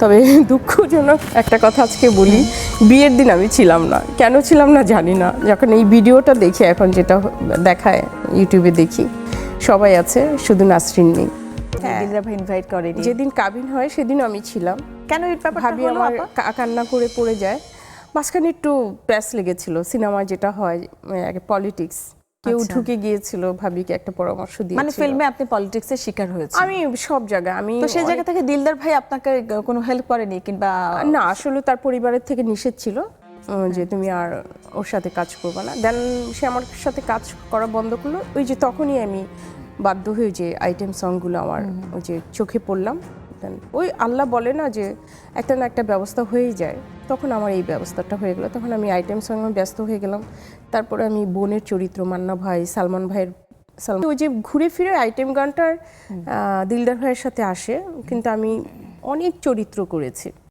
তবে দুঃখজনক একটা কথা আজকে বলি। বিয়ের দিন আমি ছিলাম না। কেন ছিলাম না জানি না। যখন এই ভিডিওটা দেখি এখন যেটা দেখায় ইউটিউবে দেখি সবাই আছে শুধু নাসরিন নেই। হ্যাঁ। ইনভাইট করেনি। যেদিন কাবিন হয় সেদিন আমি ছিলাম। কেন ভাবি আমার কা- কান্না করে পড়ে যায়। মাঝখানে একটু প্যাস লেগেছিল সিনেমা যেটা হয় পলিটিক্স কেউ আচ্ছা। ঢুকে গিয়েছিল ভাবিকে একটা পরামর্শ দিয়ে মানে ফিল্মে আপনি পলিটিক্সের শিকার হয়েছে আমি সব জায়গায় আমি তো সেই জায়গা থেকে দিলদার ভাই আপনাকে কোনো হেল্প করেনি কিংবা না আসলে তার পরিবারের থেকে নিষেধ ছিল যে তুমি আর ওর সাথে কাজ করবে না। দেন সে আমার সাথে কাজ করা বন্ধ করল। ওই যে তখনই আমি বাধ্য হয়ে যে আইটেম সংগুলো আমার ওই যে চোখে পড়লাম। Then ওই আল্লাহ বলে না যে একটা না একটা ব্যবস্থা হয়েই যায়। তখন আমার এই ব্যবস্থাটা হয়ে গেলো। তখন আমি আইটেম সঙ্গে ব্যস্ত হয়ে গেলাম। তারপরে আমি বোনের চরিত্র মান্না ভাই সালমান ভাইয়ের সালমান ওই যে ঘুরে ফিরে আইটেম গানটার দিলদার ভাইয়ের সাথে আসে। কিন্তু আমি অনেক চরিত্র করেছি।